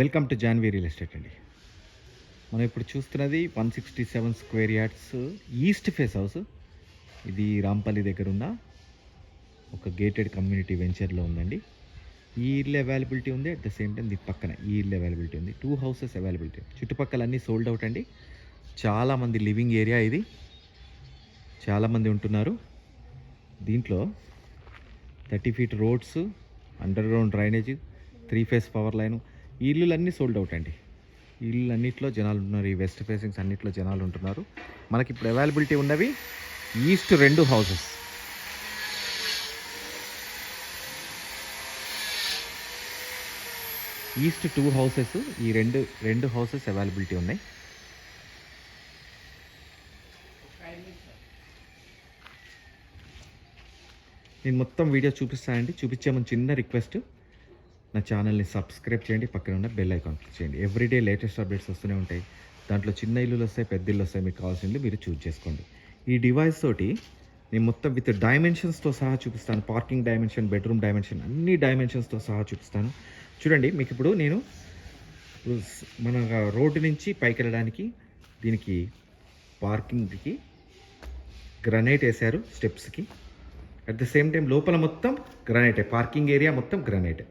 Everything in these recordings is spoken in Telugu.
Welcome to Jahnavi real estate అండి. మనం ఇప్పుడు చూస్తున్నది one sixty seven square yards east face house. ఇది రాంపల్లి దగ్గర ఉన్న ఒక గేటెడ్ కమ్యూనిటీ వెంచర్లో ఉందండి. ఈ ఇల్లు అవైలబిలిటీ ఉంది అట్ ద సేమ్ టైం దీని పక్కన ఈ ఇల్లు అవైలబిలిటీ ఉంది. టూ హౌసెస్ అవైలబిలిటీ చుట్టుపక్కల అన్నీ సోల్డ్ అవుట్ అండి. చాలామంది లివింగ్ ఏరియా ఇది. చాలామంది ఉంటున్నారు. దీంట్లో thirty feet roads underground drainage three phase power line ఈ ఇల్లులన్నీ సోల్డ్ అవుట్ అండి. ఈ జనాలు ఉన్నారు ఈ వెస్ట్ ఫేసింగ్స్ అన్నిట్లో జనాలు ఉంటున్నారు. మనకి ఇప్పుడు అవైలబిలిటీ ఉన్నవి ఈస్ట్ రెండు హౌసెస్ ఈస్ట్ టూ హౌసెస్ ఈ రెండు రెండు హౌసెస్ అవైలబిలిటీ ఉన్నాయి. నేను మొత్తం వీడియో చూపిస్తానండి. చూపించే ముందు చిన్న రిక్వెస్ట్ నా ఛానల్ని సబ్స్క్రైబ్ చేయండి పక్కన ఉన్న బెల్ ఐకాన్ క్లిక్ చేయండి. ఎవ్రీడే లేటెస్ట్ అప్డేట్స్ వస్తూనే ఉంటాయి. దాంట్లో చిన్న ఇల్లులు వస్తాయి పెద్ద ఇల్లు వస్తాయి మీకు కావాల్సింది మీరు చూజ్ చేసుకోండి. ఈ డివైస్ తోటి నేను మొత్తం విత్ డైమెన్షన్స్తో సహా చూపిస్తాను. పార్కింగ్ డైమెన్షన్ బెడ్రూమ్ డైమెన్షన్ అన్ని డైమెన్షన్స్తో సహా చూపిస్తాను. చూడండి మీకు ఇప్పుడు నేను మన రోడ్డు నుంచి పైకి వెళ్ళడానికి దీనికి పార్కింగ్కి గ్రనైట్ వేశారు స్టెప్స్కి అట్ ద సేమ్ టైం లోపల మొత్తం గ్రనైటే పార్కింగ్ ఏరియా మొత్తం గ్రనైటే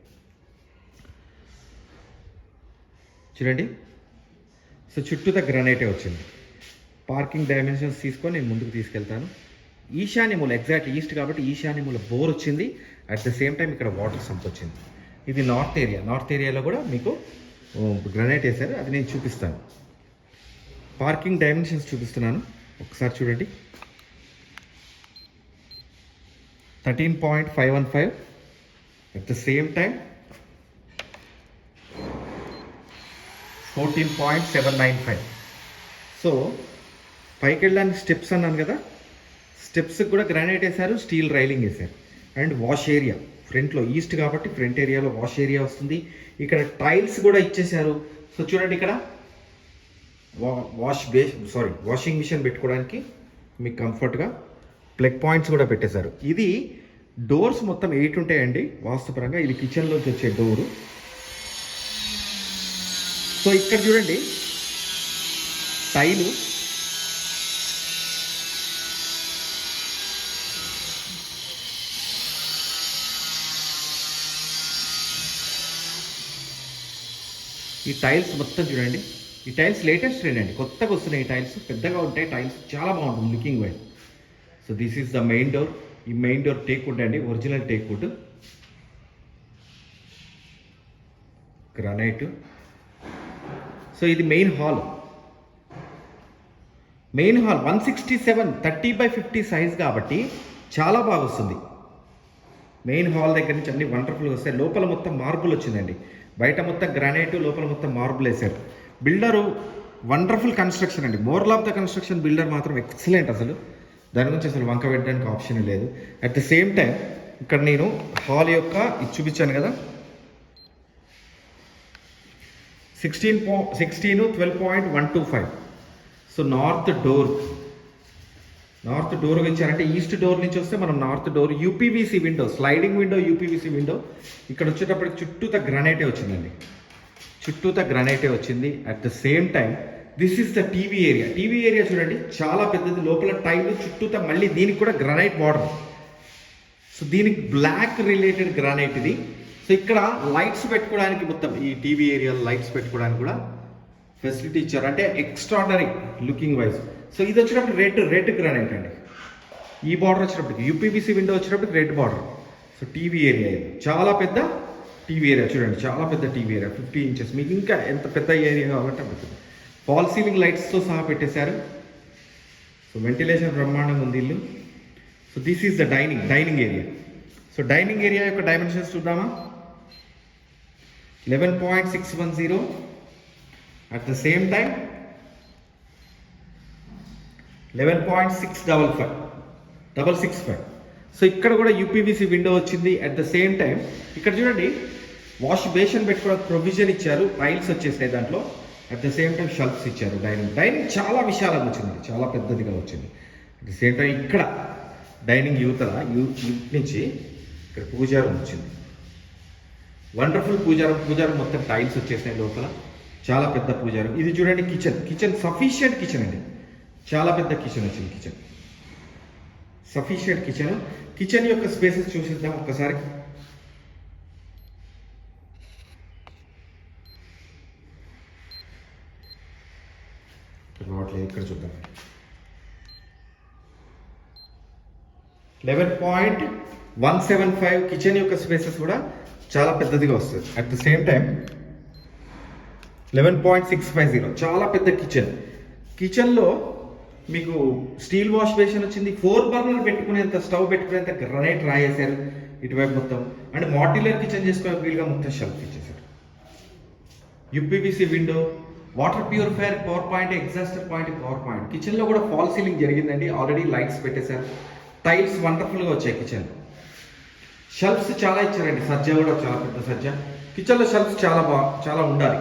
చూడండి. సో చుట్టూత గ్రానైటే వచ్చింది. పార్కింగ్ డైమెన్షన్స్ తీసుకొని నేను ముందుకు తీసుకెళ్తాను. ఈశాన్య మూల ఎగ్జాక్ట్ ఈస్ట్ కాబట్టి ఈశాన్య మూల బోర్ వచ్చింది. అట్ ద సేమ్ టైం ఇక్కడ వాటర్ సంప్ వచ్చింది. ఇది నార్త్ ఏరియా. నార్త్ ఏరియాలో కూడా మీకు గ్రనైట్ వేశారు. అది నేను చూపిస్తాను. పార్కింగ్ డైమెన్షన్స్ చూపిస్తున్నాను. ఒకసారి చూడండి. Thirteen point five one five. At the same time fourteen point seven nine five so పైకి వెళ్ళడానికి స్టెప్స్ అన్నాను కదా స్టెప్స్కి కూడా గ్రానైట్ వేశారు స్టీల్ రైలింగ్ వేశారు. అండ్ వాష్ ఏరియా ఫ్రంట్లో ఈస్ట్ కాబట్టి ఫ్రంట్ ఏరియాలో వాష్ ఏరియా వస్తుంది. ఇక్కడ టైల్స్ కూడా ఇచ్చేశారు. సో చూడండి ఇక్కడ. వా wash basin sorry washing machine పెట్టుకోవడానికి మీకు కంఫర్ట్గా ప్లగ్ పాయింట్స్ కూడా పెట్టేశారు. ఇది డోర్స్ మొత్తం ఎయిట్ ఉంటాయండి వాస్తుపరంగా ఇది కిచెన్లోకి వచ్చే డోరు. సో ఇక్కడ చూడండి. టైలు ఈ టైల్స్ మొత్తం చూడండి. ఈ టైల్స్ లేటెస్ట్ ట్రెండ్ అండి. కొత్తగా వస్తున్నాయి ఈ టైల్స్. పెద్దగా ఉంటాయి. టైల్స్ చాలా బాగుంటుంది looking wise. So this is the main door. ఈ మెయిన్ డోర్ టేక్ వుడ్ అండి. Original teak wood. Granite. So ఇది main hall main hall one sixty seven thirty by fifty size కాబట్టి చాలా బాగా వస్తుంది మెయిన్ హాల్ దగ్గర నుంచి అన్ని వండర్ఫుల్గా వస్తాయి. లోపల మొత్తం మార్బుల్ వచ్చిందండి. బయట మొత్తం గ్రానైట్ లోపల మొత్తం మార్బుల్ వేశారు. బిల్డరు వండర్ఫుల్ కన్స్ట్రక్షన్ అండి. Moral of the construction builder మాత్రం ఎక్సలెంట్ అసలు. దాని గురించి అసలు వంక పెట్టడానికి ఆప్షన్ లేదు. అట్ ద సేమ్ టైం ఇక్కడ నేను హాల్ యొక్క ఇది చూపించాను కదా. సిక్స్టీన్ పా sixteen twelve point one two five so north door north door ఇచ్చారంటే ఈస్ట్ డోర్ నుంచి వస్తే మనం north door UPVC window sliding window UPVC window ఇక్కడ వచ్చేటప్పటికి చుట్టూత గ్రనైటే వచ్చిందండి? చుట్టూత గ్రనైటే వచ్చింది at the same time this is the TV area TV area చూడండి చాలా పెద్దది. లోపల టైల్ చుట్టూత మళ్ళీ దీనికి కూడా గ్రనైట్ బార్డర్ సో దీనికి బ్లాక్ రిలేటెడ్ గ్రానైట్ ఇది. సో ఇక్కడ లైట్స్ పెట్టుకోవడానికి మొత్తం ఈ టీవీ ఏరియా లైట్స్ పెట్టుకోవడానికి కూడా ఫెసిలిటీ ఇచ్చారు. అంటే ఎక్స్ట్రాడనరీ లుకింగ్ వైజ్ సో ఇది వచ్చినప్పుడు రెడ్ రెడ్ గ్రానైట్ అండి. ఈ బార్డర్ వచ్చినప్పటికి యూపీబీసీ విండో వచ్చినప్పటికి red border so TV area ఇది. చాలా పెద్ద టీవీ ఏరియా చూడండి చాలా పెద్ద టీవీ ఏరియా ఫిఫ్టీ ఇంచెస్ మీకు ఇంకా ఎంత పెద్ద ఏరియా కావాలంటే పెద్దది ఫాల్ సీలింగ్ లైట్స్తో సహా పెట్టేశారు. సో వెంటిలేషన్ బ్రహ్మాండంగా ఉంది ఇల్లు. So this is the dining dining area so dining area యొక్క డైమెన్షన్స్ చూద్దామా? Eleven point six one zero at the same time eleven point six double five double six five so ఇక్కడ కూడా యూపీవీసీ విండో వచ్చింది. అట్ ద సేమ్ టైం ఇక్కడ చూడండి వాష్ బేషన్ పెట్టుకోవడానికి ప్రొవిజన్ ఇచ్చారు. టైల్స్ వచ్చేసాయి దాంట్లో. At the same time shelves ఇచ్చారు. డైనింగ్ డైనింగ్ చాలా విశాలంగా వచ్చింది. చాలా పెద్దదిగా వచ్చింది. అట్ ద సేమ్ టైం ఇక్కడ డైనింగ్ యువతల యూ యూత్ నుంచి ఇక్కడ పూజారం వచ్చింది. వండర్ఫుల్ పూజారం పూజారం మొత్తం టైల్స్ వచ్చేసినాయి లోపల. చాలా పెద్ద పూజారం. ఇది చూడండి కిచెన్ కిచెన్ సఫిషియంట్ కిచెన్ అండి. చాలా పెద్ద కిచెన్ వచ్చింది కిచెన్ సఫిషియంట్ కిచెన్ కిచెన్ యొక్క స్పేసెస్ చూసిద్దాం ఒక్కసారి. రావట్లేదు ఇక్కడ చూద్దాం. Eleven point one seven five kitchen యొక్క స్పేసెస్ కూడా చాలా పెద్దదిగా వస్తుంది. At the same time eleven point six five zero చాలా పెద్ద కిచెన్ కిచెన్లో మీకు స్టీల్ వాష్ బేసిన్ వచ్చింది. ఫోర్ బర్నర్ పెట్టుకునేంత స్టవ్ పెట్టుకునేంత గ్రనైట్ రాయేశారు. ఇటువైపు మొత్తం. అండ్ మాడ్యులర్ కిచెన్ చేసుకునే వీలుగా మొత్తం షెల్ఫ్ ఇచ్చేసారు UPVC window water purifier power point exhauster point power point కిచెన్లో కూడా ఫాల్ సీలింగ్ జరిగిందండి. ఆల్రెడీ లైట్స్ పెట్టేశారు. టైల్స్ వండర్ఫుల్గా వచ్చాయి కిచెన్ షెల్ఫ్స్ చాలా ఇచ్చారండి. సజ్జ కూడా చాలా పెద్ద సజ్జ. కిచెన్లో షెల్ఫ్స్ చాలా బా చాలా ఉండాలి.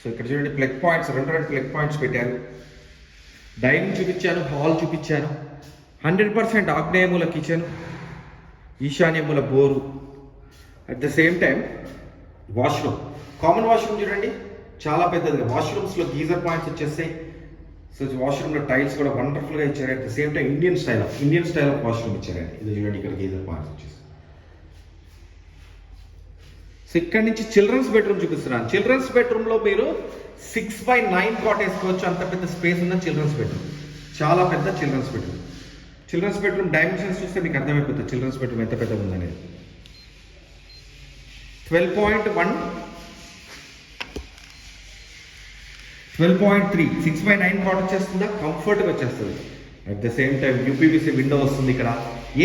సో ఇక్కడ చూడండి ప్లగ్ పాయింట్స్ రెండు రెండు ప్లగ్ పాయింట్స్ పెట్టారు. డైనింగ్ చూపించాను హాల్ చూపించాను. హండ్రెడ్ పర్సెంట్ ఆగ్నేయముల kitchen ఈశాన్యముల bore. At the same time washroom common washroom చూడండి చాలా పెద్దదిగా. వాష్రూమ్స్లో గీజర్ పాయింట్స్ వచ్చేస్తాయి. సో వాష్రూమ్లో టైల్స్ కూడా వండర్ఫుల్గా ఇచ్చారు. At the same time Indian style of Indian style of washroom ఇచ్చారండి. ఇది చూడండి ఇక్కడ గీజర్ పాయింట్స్ వచ్చేసి. సో ఇక్కడ నుంచి చిల్డ్రన్స్ బెడ్రూమ్ చూపిస్తున్నాను. చిల్డ్రన్స్ బెడ్రూమ్లో మీరు సిక్స్ బై నైన్ కాట్ వేసుకోవచ్చు. అంత పెద్ద స్పేస్ ఉన్న చిల్డ్రన్స్ బెడ్రూమ్ చాలా పెద్ద children's bedroom children's bedroom dimensions చూస్తే మీకు అర్థమైపోతుంది. చిల్డ్రన్స్ బెడ్రూమ్ ఎంత పెద్దగా ఉందనేది. Twelve point one twelve point three six by nine what వచ్చేస్తుందా? కంఫర్ట్గా వచ్చేస్తుంది. At the same time UPVC window వస్తుంది ఇక్కడ.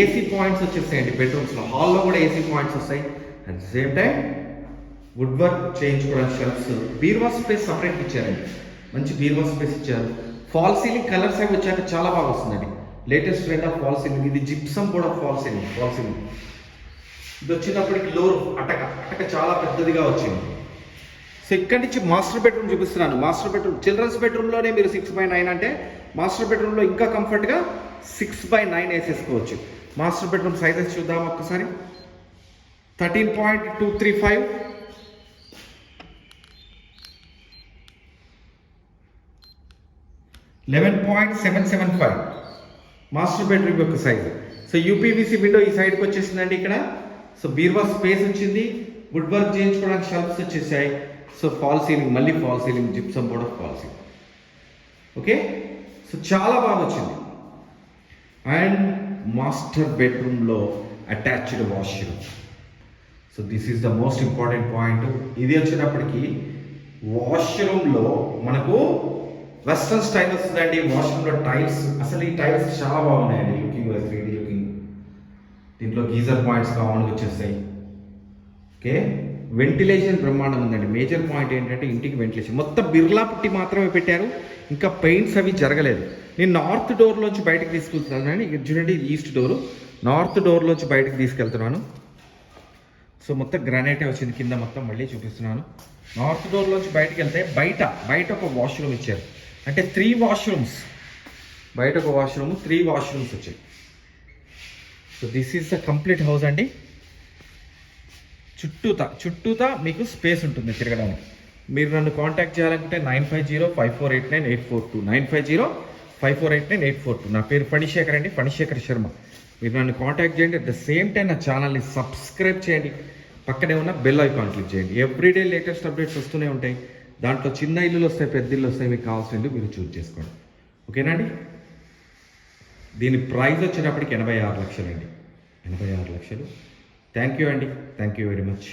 ఏసీ పాయింట్స్ వచ్చేస్తాయండి బెడ్రూమ్స్లో హాల్లో కూడా ఏసీ పాయింట్స్ వస్తాయి. At the same time wood work చేయించుకోవడానికి షెల్ఫ్స్ బీర్వా స్పేస్ సపరేట్ ఇచ్చారండి. మంచి బీర్వా స్పేస్ ఇచ్చారు. ఫాల్ సీలింగ్ కలర్స్ అవి వచ్చాక చాలా బాగా వస్తుందండి. Latest trend of fall ceiling ఇది జిప్సమ్ కూడా ఫాల్ సీలింగ్ ఫాల్ సీలింగ్ ఇది వచ్చినప్పటికి లోర్ అటక. అటక చాలా పెద్దదిగా వచ్చింది. సో ఇక్కడి నుంచి మాస్టర్ బెడ్రూమ్ చూపిస్తున్నాను. మాస్టర్ బెడ్రూమ్ చిల్డ్రన్స్ బెడ్రూమ్లోనే మీరు సిక్స్ బై నైన్ అంటే మాస్టర్ బెడ్రూమ్లో ఇంకా కంఫర్ట్గా సిక్స్ బై నైన్ వేసేసుకోవచ్చు. మాస్టర్ బెడ్రూమ్ సైజెస్ చూద్దాం ఒక్కసారి. Thirteen point two three five. Eleven point seven seven five. Master bedroom యొక్క సైజు సో యూపీవీసీ విండో ఈ సైడ్కి వచ్చేసిందండి ఇక్కడ. సో బీర్వా స్పేస్ వచ్చింది. వుడ్ వర్క్ చేయించుకోవడానికి షెల్ఫ్స్ వచ్చేసాయి. సో ఫాల్ సీలింగ్ మళ్ళీ fall ceiling gypsum board of fall ceiling okay so చాలా బాగా వచ్చింది. అండ్ మాస్టర్ బెడ్రూమ్లో attached washroom so this is the most important point ఇది వచ్చినప్పటికీ వాష్రూమ్లో మనకు వెస్ట్రన్ స్టైల్ వస్తుందండి. వాష్రూమ్లో టైల్స్ అసలు ఈ టైల్స్ చాలా బాగున్నాయండి. లుకింగ్ వైజ్ త్రీ లుకింగ్ దీంట్లో గీజర్ పాయింట్స్ కామన్గా వచ్చేస్తాయి. ఓకే వెంటిలేషన్ బ్రహ్మాండం ఉందండి. మేజర్ పాయింట్ ఏంటంటే ఇంటికి వెంటిలేషన్. మొత్తం బిర్లా పుట్టి మాత్రమే పెట్టారు. ఇంకా పెయింట్స్ అవి జరగలేదు. నేను నార్త్ డోర్లోంచి బయటకు తీసుకెళ్తున్నాను. ఇక్కడ చూడండి ఈస్ట్ డోరు. నార్త్ డోర్లోంచి బయటకు తీసుకెళ్తున్నాను. సో మొత్తం గ్రానైటే వచ్చింది. కింద మొత్తం మళ్ళీ చూపిస్తున్నాను. నార్త్ డోర్లోంచి బయటకు వెళ్తే బయట బయట ఒక వాష్రూమ్ ఇచ్చారు. అంటే త్రీ వాష్రూమ్స్. బయట ఒక వాష్రూమ్ త్రీ వాష్రూమ్స్ వచ్చాయి. So this is the complete house అండి. చుట్టూతా చుట్టూతా మీకు స్పేస్ ఉంటుంది తిరగడానికి. మీరు నన్ను కాంటాక్ట్ చేయాలనుకుంటే nine five zero five four eight nine eight four two nine five zero five four eight nine eight four two నా పేరు ఫణిశేఖర్ అండి ఫణిశేఖర్ శర్మ. మీరు నన్ను కాంటాక్ట్ చేయండి అట్ ద సేమ్ టైం నా ఛానల్ని సబ్స్క్రైబ్ చేయండి పక్కనే ఉన్న బెల్ ఐకాన్ క్లిక్ చేయండి. ఎవ్రీడే లేటెస్ట్ అప్డేట్స్ వస్తూనే ఉంటాయి. దాంట్లో చిన్న ఇల్లులు వస్తాయి పెద్ద ఇల్లు వస్తాయి మీకు కావాల్సిన ఇల్లు మీరు చూస్ చేసుకోండి. ఓకేనా అండి? దీని ప్రైస్ వచ్చేటప్పటికి ఎనభై ఆరు లక్షలు అండి ఎనభై ఆరు లక్షలు. థ్యాంక్ యూ అండి థ్యాంక్ యూ వెరీ మచ్